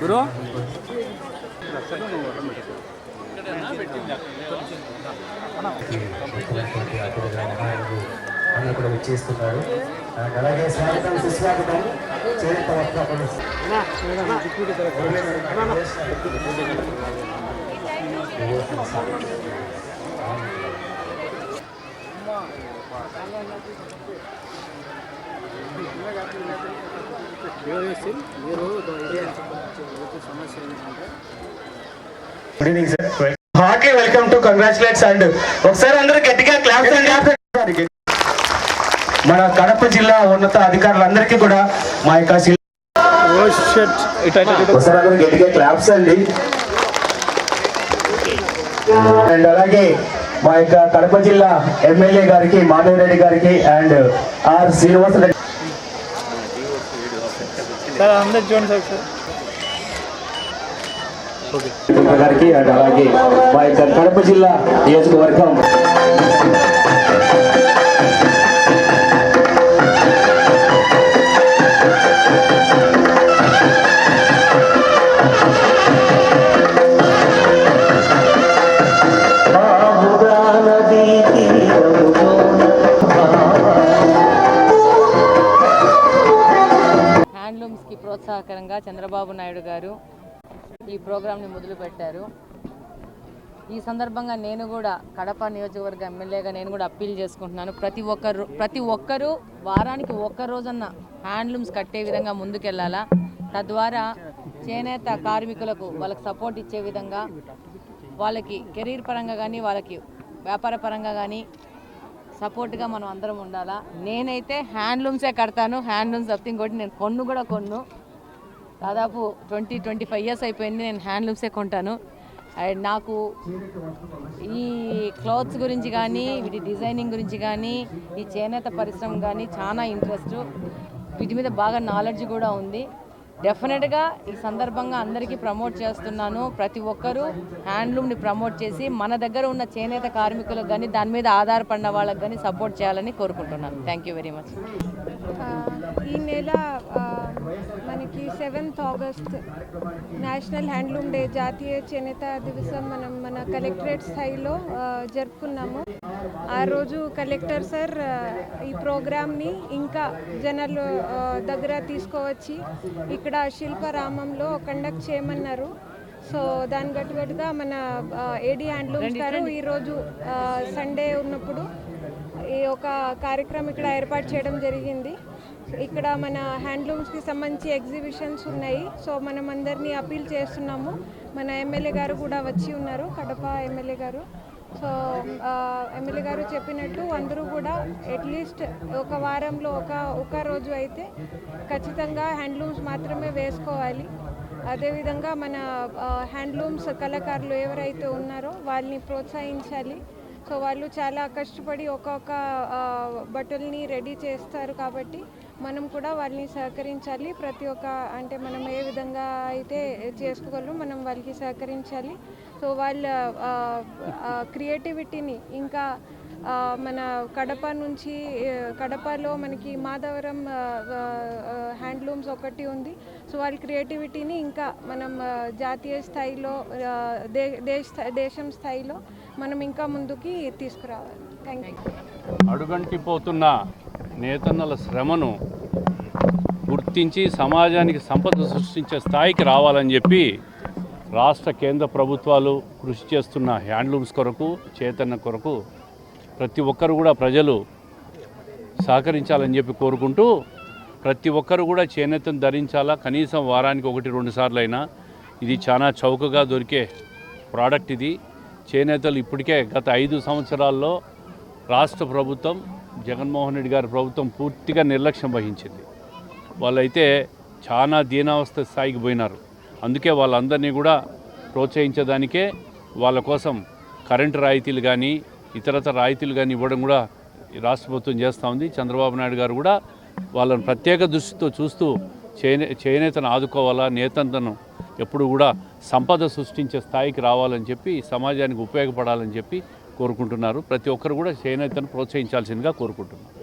గురు అన్నప్పుడు వచ్చేస్తున్నారు అలాగే స్వాగతం good evening sir heartly welcome to congratulates and ఒకసారి అందరూ గట్టిగా క్లాప్స్ అండ్ మన కడప జిల్లా ఉన్నత అధికారులందరికీ కూడా మా యొక్క ఒకసారి అందరూ గట్టిగా క్లాప్స్ అండి. అండ్ అలాగే మా యొక్క కడప జిల్లా ఎమ్మెల్యే గారికి మాధవ్ రెడ్డి గారికి అండ్ ఆర్ శ్రీనివాస రెడ్డి. గారికి అండ్ అలాగే మా యొక్క కడప జిల్లా నియోజకవర్గం. నాయుడు గారు ఈ ప్రోగ్రాంని మొదలుపెట్టారు. ఈ సందర్భంగా నేను కూడా కడప నియోజకవర్గ ఎమ్మెల్యేగా నేను కూడా అప్పీల్ చేసుకుంటున్నాను. ప్రతి ఒక్కరు ప్రతి ఒక్కరూ వారానికి ఒక్క రోజన్న హ్యాండ్లూమ్స్ కట్టే విధంగా ముందుకెళ్ళాలా తద్వారా చేనేత కార్మికులకు వాళ్ళకి సపోర్ట్ ఇచ్చే విధంగా వాళ్ళకి కెరీర్ పరంగా కానీ వాళ్ళకి వ్యాపార పరంగా కానీ సపోర్ట్గా మనం అందరం ఉండాలా? నేనైతే హ్యాండ్లూమ్సే కడతాను. హ్యాండ్లూమ్స్ తప్పితే ఇంకోటి నేను కొన్ను కూడా కొన్ను. దాదాపు ట్వంటీ ట్వంటీ ఫైవ్ ఇయర్స్ అయిపోయింది నేను హ్యాండ్లూమ్సే కొంటాను. అండ్ నాకు ఈ క్లాత్స్ గురించి కానీ వీటి డిజైనింగ్ గురించి కానీ ఈ చేనేత పరిశ్రమ కానీ చాలా ఇంట్రెస్ట్ వీటి మీద బాగా నాలెడ్జ్ కూడా ఉంది. డెఫినెట్గా ఈ సందర్భంగా అందరికీ ప్రమోట్ చేస్తున్నాను. ప్రతి ఒక్కరూ హ్యాండ్లూమ్ని ప్రమోట్ చేసి మన దగ్గర ఉన్న చేనేత కార్మికులకు కానీ దాని మీద ఆధారపడిన వాళ్ళకి కానీ సపోర్ట్ చేయాలని కోరుకుంటున్నాను. థ్యాంక్ యూ వెరీ మచ్ ఈ నెల మనకి seventh August national handloom day జాతీయ చేనేత దివసం మనం మన కలెక్టరేట్ స్థాయిలో జరుపుకున్నాము. ఆ రోజు కలెక్టర్ సార్ ఈ ప్రోగ్రామ్ని ఇంకా జనాల దగ్గర తీసుకువచ్చి ఇక్కడ శిల్పారామంలో కండక్ట్ చేయమన్నారు. సో దాని గట్టుగట్టుగా మన ఏడి హ్యాండ్లూమ్స్ గారు ఈరోజు సండే ఉన్నప్పుడు ఈ ఒక కార్యక్రమం ఇక్కడ ఏర్పాటు చేయడం జరిగింది. ఇక్కడ మన హ్యాండ్లూమ్స్కి సంబంధించి ఎగ్జిబిషన్స్ ఉన్నాయి. సో మనం అందరినీ అపీల్ చేస్తున్నాము. మన ఎమ్మెల్యే గారు కూడా వచ్చి ఉన్నారు కడప ఎమ్మెల్యే గారు. సో ఎమ్మెల్యే గారు చెప్పినట్టు అందరూ కూడా అట్లీస్ట్ ఒక వారంలో ఒక ఒక రోజు అయితే ఖచ్చితంగా హ్యాండ్లూమ్స్ మాత్రమే వేసుకోవాలి. అదేవిధంగా మన హ్యాండ్లూమ్స్ కళాకారులు ఎవరైతే ఉన్నారో వాళ్ళని ప్రోత్సహించాలి. సో వాళ్ళు చాలా కష్టపడి ఒక్కొక్క బట్టల్ని రెడీ చేస్తారు కాబట్టి మనం కూడా వాళ్ళని సహకరించాలి. ప్రతి ఒక్క అంటే మనం ఏ విధంగా అయితే చేసుకోగలం మనం వాళ్ళకి సహకరించాలి. సో వాళ్ళ క్రియేటివిటీని ఇంకా మన కడప నుంచి కడపలో మనకి మాధవరం హ్యాండ్లూమ్స్ ఒకటి ఉంది. సో వాళ్ళ క్రియేటివిటీని ఇంకా మనం జాతీయ స్థాయిలో దే దేశ దేశం స్థాయిలో మనం ఇంకా ముందుకి తీసుకురావాలి. థ్యాంక్ యూ అడుగంటిపోతున్న నేతన్నల శ్రమను గుర్తించి సమాజానికి సంపద సృష్టించే స్థాయికి రావాలని చెప్పి రాష్ట్ర కేంద్ర ప్రభుత్వాలు కృషి చేస్తున్న హ్యాండ్లూమ్స్ కొరకు చేతన్న కొరకు ప్రతి ఒక్కరు కూడా ప్రజలు సహకరించాలని చెప్పి కోరుకుంటూ ప్రతి ఒక్కరు కూడా చేనేతను ధరించాలా? కనీసం వారానికి ఒకటి రెండు సార్లు అయినా ఇది చాలా చౌకగా దొరికే ప్రోడక్ట్ ఇది. చేనేతలు ఇప్పటికే గత ఐదు సంవత్సరాల్లో రాష్ట్ర ప్రభుత్వం జగన్మోహన్ రెడ్డి గారి ప్రభుత్వం పూర్తిగా నిర్లక్ష్యం వహించింది. వాళ్ళైతే చాలా దీనావస్థ స్థాయికి పోయినారు. అందుకే వాళ్ళందరినీ కూడా ప్రోత్సహించడానికే వాళ్ళ కోసం కరెంటు రాయితీలు కానీ ఇతరతర రాయితీలు కానీ ఇవ్వడం కూడా రాష్ట్ర ప్రభుత్వం చేస్తూ ఉంది. చంద్రబాబు నాయుడు గారు కూడా వాళ్ళని ప్రత్యేక దృష్టితో చూస్తూ చేనే చేనేతను ఆదుకోవాలా నేతను ఎప్పుడు కూడా సంపద సృష్టించే స్థాయికి రావాలని చెప్పి సమాజానికి ఉపయోగపడాలని చెప్పి కోరుకుంటున్నారు. ప్రతి ఒక్కరు కూడా చేనేతను ప్రోత్సహించాల్సిందిగా కోరుకుంటున్నారు.